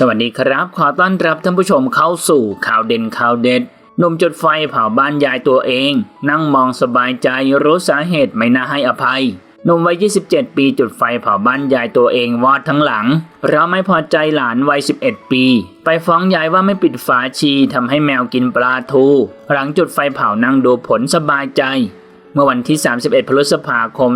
สวัสดีครับ ขอต้อนรับท่านผู้ชมเข้าสู่ข่าวเด่นข่าวเด็ดหนุ่มจุดไฟเผาบ้านยายตัวเอง นั่งมองสบายใจรู้สาเหตุไม่น่าให้อภัยหนุ่มวัย 27 ปีจุดไฟเผาบ้านยายตัวเองวอดทั้งหลังเพราะไม่พอใจหลานวัย 11 ปี ไปฟ้องยายว่าไม่ปิดฝาชีทำให้แมวกินปลาทู หลังจุดไฟเผานั่งดูผลสบายใจ เมื่อวันที่ 31 พฤษภาคม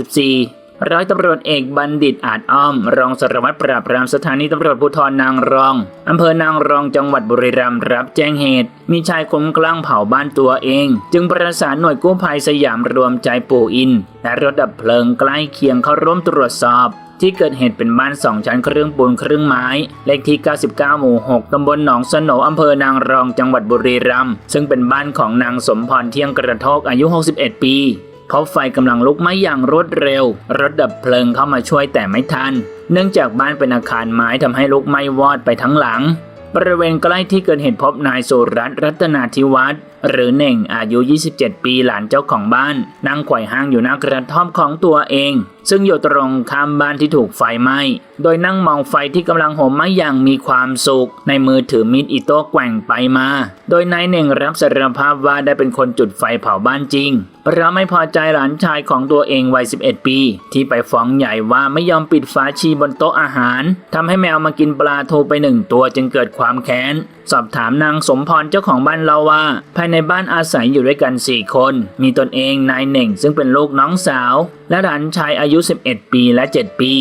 2564 ร้อยตำรวจเอกบัณฑิตอาจอ้อม รองสารวัตรปราบปรามสถานีตำรวจภูธรนางรองอำเภอนางรองจังหวัดบุรีรัมย์รับแจ้งเหตุ มีชายคุ้มคลั่งเผาบ้านตัวเอง จึงประสานหน่วยกู้ภัยสยามรวมใจปู่อิน และรถดับเพลิงใกล้เคียงเข้าร่วมตรวจสอบที่เกิดเหตุเป็นบ้านสองชั้นครึ่งปูนครึ่งไม้ เลขที่ 99 หมู่ 6 ตำบลหนองสโหนอำเภอนางรองจังหวัดบุรีรัมย์ซึ่งเป็นบ้านของนางสมพรเที่ยงกระโทกอายุ 61 ปี เพราะไฟกำลังลุกไหม้อย่างรวดเร็ว รถดับเพลิงเข้ามาช่วยแต่ไม่ทัน เนื่องจากบ้านเป็นอาคารไม้ทำให้ลุกไหม้วอดไปทั้งหลัง บริเวณใกล้ที่เกิดเหตุพบนายสุรัตน์รัตนาธิวัฒน์หรือเน่งอายุ 27 ปีหลานเจ้าของบ้าน นั่งไขว่ห้างอยู่หน้ากระท่อมของตัวเอง ซึ่งอยู่ตรงข้ามบ้านที่ถูกไฟไหม้ โดยนั่งมองไฟที่กำลังโหมไหม้อย่างมีความสุข ในมือถือมีดอิโต้แกว่งไปมา โดยนายเน่งรับสารภาพว่าได้เป็นคนจุดไฟเผาบ้านจริงเพราะไม่พอใจหลานชายของตัวเองวัย 11 ปี ที่ไปฟ้องใหญ่ว่าไม่ยอมปิดฝาชีบนโต๊ะอาหารทำให้แมวมากินปลาทูไปหนึ่งตัวจึงเกิดความแค้น สอบถามนางสมพรเจ้าของบ้านเล่าว่า ภายในบ้านอาศัยอยู่ด้วยกัน 4 คน มีตนเองนายเน่งซึ่งเป็นลูกน้องสาว และหลานชายอายุยุ 11 ปีและ 7 ปี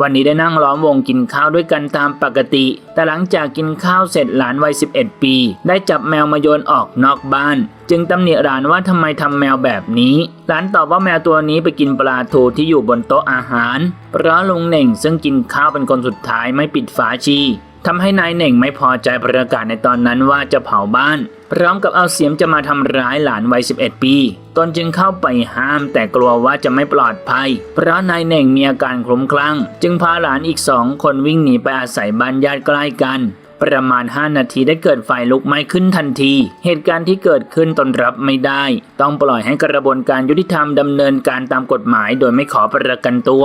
วันนี้ได้นั่งล้อมวงกินข้าวด้วยกันตามปกติ แต่หลังจากกินข้าวเสร็จหลานวัย 11 ปี ได้จับแมวมาโยนออกนอกบ้านจึงตำหนิหลานว่าทำไมทำแมวแบบนี้ หลานตอบว่าแมวตัวนี้ไปกินปลาทูที่อยู่บนโต๊ะอาหาร เพราะลุงเน่งซึ่งกินข้าวเป็นคนสุดท้ายไม่ปิดฝาชี ทำให้นายเน่งไม่พอใจประกาศในตอนนั้นว่าจะเผาบ้าน พร้อมกับเอาเสียมจะมาทำร้ายหลานวัย 11 ปี ตนจึงเข้าไปห้ามแต่กลัวว่าจะไม่ปลอดภัย เพราะนายเน่งมีอาการคลุ้มคลั่ง จึงพาหลานอีกสองคนวิ่งหนีไปอาศัยบ้านญาติใกล้กันประมาณ 5 นาทีได้เกิดไฟลุกไหม้ขึ้นทันที เหตุการณ์ที่เกิดขึ้นตนรับไม่ได้ ต้องปล่อยให้กระบวนการยุติธรรมดำเนินการตามกฎหมายโดยไม่ขอประกันตัว